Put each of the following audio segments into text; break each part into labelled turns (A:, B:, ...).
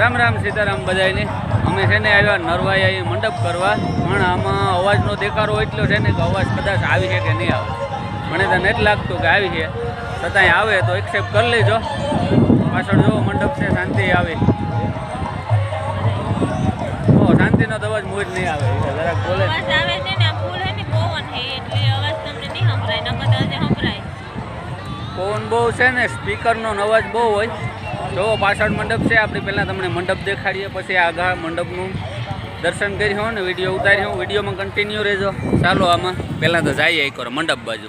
A: રામ રામ સીતારામ બધાને અમે છે ને આવ્યા નરવાઈ અહીં મંડપ કરવા. પણ આમાં અવાજનો દેખારો એટલો છે ને કે અવાજ કદાચ આવી છે કે નહીં આવે. મને તો નથી લાગતું કે આવી છે. છતાંય આવે તો એક્સેપ્ટ કરી લેજો. પાછળ જો મંડપ છે શાંતિ આવે. ઓ શાંતિનો તો અવાજ મોજ નહીં આવે. જરાક બોલે.
B: એટલે
A: પવન બહુ છે ને સ્પીકરનો અવાજ બહુ હોય. જો પાછળ મંડપ છે. આપણે પહેલાં તમને મંડપ દેખાડીએ, પછી આગળ મંડપનું દર્શન કરી હો ને, વીડિયો ઉતારી હું. વિડીયોમાં કન્ટિન્યુ રહેજો. ચાલો આમાં પહેલાં તો જઈએ કરો મંડપ બાજુ.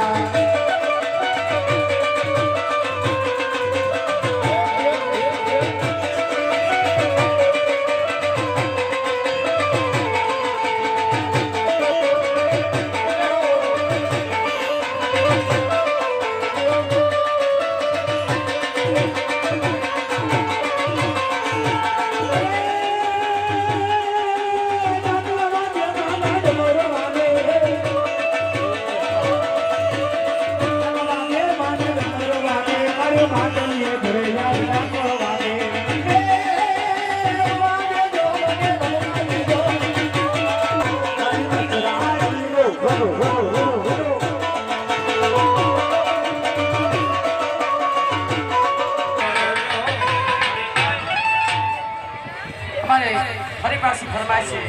C: ફરમાય છે.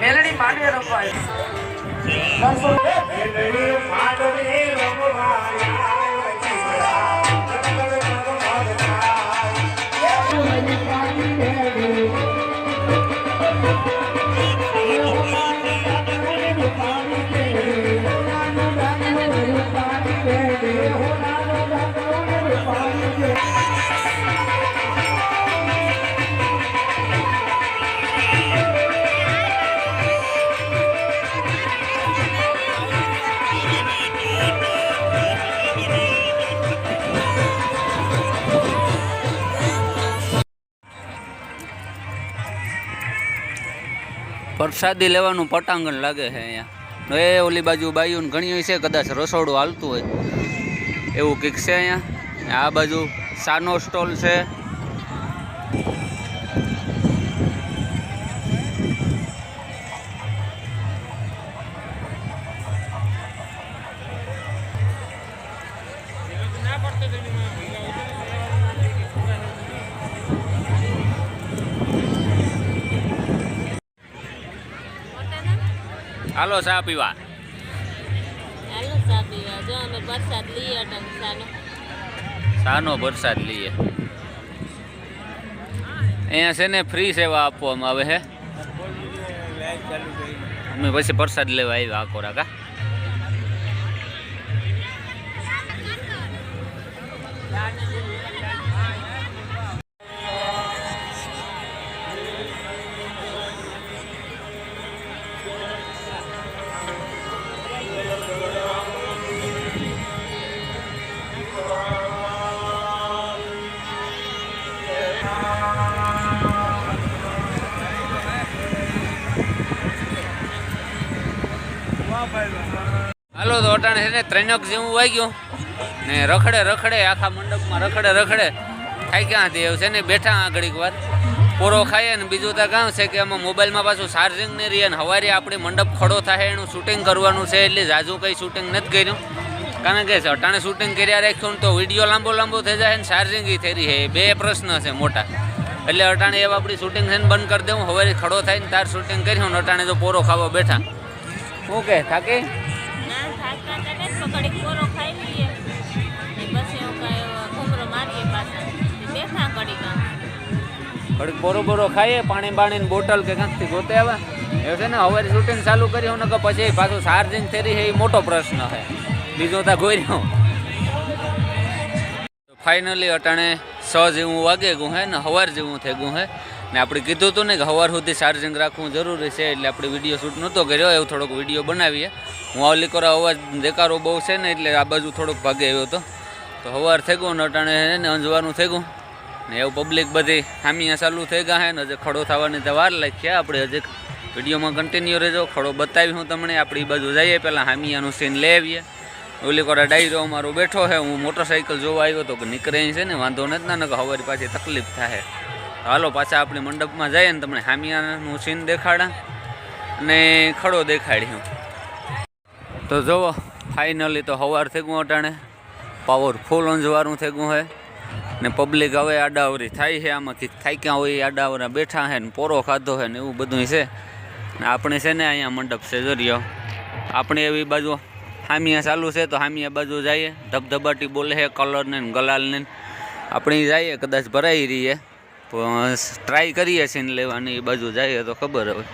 C: મેલડી માંડવે રમવાય
A: પ્રસાદી લેવાનું પટાંગણ લાગે છે અહીંયા. એ ઓલી બાજુ બાયું ઘણી છે, કદાચ રસોડું હાલતું હોય. એવું કંઈક છે અહીંયા? આ બાજુ સાનો સ્ટોલ છે. હાલો ચા પીવા.
B: હાલો ચા પીવા. જો અમે પ્રસાદ લઈએ
A: સાનો વરસાદ લઈએ.
C: અહીંયા છે ને ફ્રી સેવા આપવામાં આવે છે અમે પછી પ્રસાદ લેવા આવ્યા આકોરા કા. હાલો છે ને ત્રણક જેવું વાગ્યું ને રખડે રખડે, આખા મંડપમાં રખડે રખડે. થાય ક્યાંથી? એવું છે ને બેઠા આ ઘડીક વાર. પોરો ખાઈએ ને બીજું તો કામ છે કે આમાં મોબાઈલમાં પાછું ચાર્જિંગ નહીં રહે ને હવારે આપણે મંડપ ખડો થાય એનું શૂટિંગ કરવાનું છે એટલે જાજુ કંઈ શૂટિંગ નથી કર્યું. કારણ કે અટાણે શૂટિંગ કર્યા રાખ્યું તો વીડિયો લાંબો લાંબો થઈ જાય ને ચાર્જિંગ થઈ રહી છે. બે પ્રશ્ન છે મોટા. એટલે અટાણે એવા આપણી શૂટિંગ છે બંધ કરી દેવું. હવે ખડો થાય ને તાર શૂટિંગ કર્યું ને અટાણે જો પોરો ખાવા બેઠા. ઓકે કે થાકી
B: ના તો ઘડીક કોરો ખાઈ લઈએ. ને પછી એવું કાંઈ ઘૂમરો મારીએ પાછા. બેઠા ઘડીક આમ.
C: બોરો બોરો ખાઈએ, પાણી બાણીની બોટલ કે કાંકથી ગોતે આવે. એવું છે ને હવે શૂટિંગ ચાલુ કર્યું ને કે પછી પાછું ચાર્જિંગ છે એ મોટો પ્રશ્ન છે. બીજો તો કોઈ રહ્યો ફાઇનલી અટાણે સ જેવું વાગે ગયું હે ને, હવાર જેવું થઈ ગયું હે. ને આપણે કીધું હતું ને કે સવાર સુધી ચાર્જિંગ રાખવું જરૂરી છે, એટલે આપણે વીડિયો શૂટ નહોતો કર્યો, એવું થોડોક વીડિયો બનાવીએ. હું આવલી કરો અવાજ દેકારો બહુ છે ને, એટલે આ બાજુ થોડોક ભાગે આવ્યો હતો. તો સવાર થઈ ગયું ને અટાણે હે ને અંજવાનું થઈ ગયું. ને એવું પબ્લિક બધી ખામીયા ચાલુ થઈ ગયા હે ને, હજી ખડો થવાની તો વાર લાગી. આપણે હજી વિડીયોમાં કન્ટિન્યુ રહેજો. ખડો બતાવી હું તમને આપણી બાજુ જઈએ પહેલાં હામિયાનું સીન લઈ આવીએ. ઓલી કોરા ડાયરો અમારો બેઠો છે હું મોટરસાઇકલ જોવા આવ્યો તો નીકળે છે ને, વાંધો નથી ના કે હવારી પાછી તકલીફ થાય. હાલો, પાછા આપણે મંડપમાં જઈએ ને તમને હામિયાનું સીન દેખાડા અને ખડો દેખાડ્યો. તો જુઓ ફાઇનલી તો સવાર થઈ ગયું અટાણે પાવરફુલ અંજવારું થઈ ગયું છે ને પબ્લિક હવે આડાવરી થાય છે આમાંથી થાક્યા હોય એ આડાવરા બેઠા છે ને પોરો ખાધો છે ને એવું બધું છે. ને આપણે છે ને અહીંયા મંડપ છે જરિયો આપણે એવી બાજુ હામિયા ચાલુ છે તો હામિયા બાજુ જઈએ. ધબધબાટી બોલે છે કલરને ગલાલને આપણે જઈએ, કદાચ ભરાઈ રહીએ. પણ ટ્રાય કરીએ છીએ ને લેવાની, એ બાજુ જઈએ તો ખબર હવે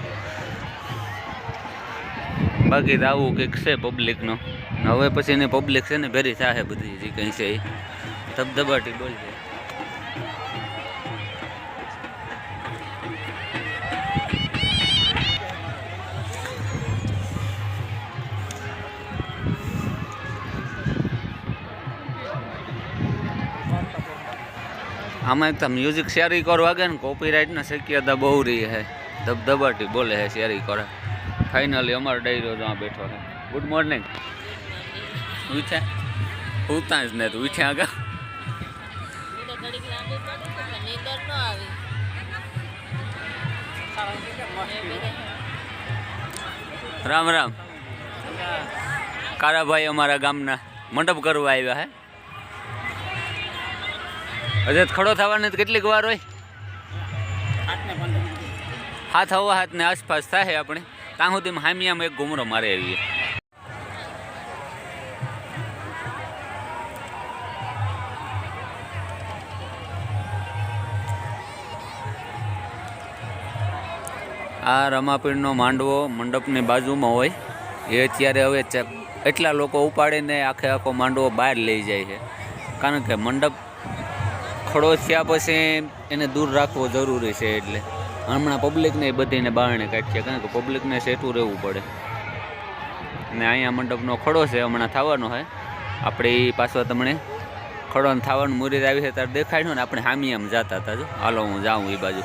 C: બાકી તો આવું કંઈક છે પબ્લિકનો હવે પછી એને પબ્લિક છે ને ભેરી થાય બધી, જે કંઈ છે એ. ધબધબાટી બોલશે આમાં એક તો મ્યુઝિક શેરી કરવા વાગે ને કોપીરાઇટની શક્યતા બહુ રહી છે. ધબધબાટી બોલે છે શેરી કરે ફાઇનલી અમારો ડાયરો જો આ બેઠો છે. ગુડ મોર્નિંગ ઉઠ્યા ઉઠતા જ ને ઉઠ્યા આગળ
B: ઈ તો. ઘડીક લાંબી પડી તો પણ નીંદર ન આવી એ બધા
C: રામ રામ. કારાભાઈ અમારા ગામના મંડપ કરવા આવ્યા હે. હજે ખડો થવાની કેટલીક વાર હોય. હાથ હવા હાથને આસપાસ થાય આપણે. ત્યાં સુધીમાં હામિયામાં એક ઘુમરો મારે આવીએ. આ રમાપીરનો માંડવો મંડપની બાજુમાં હોય. એ અત્યારે હવે એટલા લોકો ઉપાડીને આખે આખો માંડવો બહાર લઈ જાય છે. કારણ કે મંડપ ખડો થયા પછી એને દૂર રાખવો જરૂરી છે એટલે હમણાં પબ્લિકને બધીને બારણે કાઢશે કારણ કે પબ્લિકને સેટું રહેવું પડે. ને અહીંયા મંડપનો ખડો છે, હમણાં થવાનો હોય આપણે એ પાછો તમને ખડો થવાનું મુહૂર્ત આવી છે, ત્યારે દેખાડ્યું ને આપણે હામી આમ જતા હતા, જો. હાલો, હું જાઉં એ બાજુ.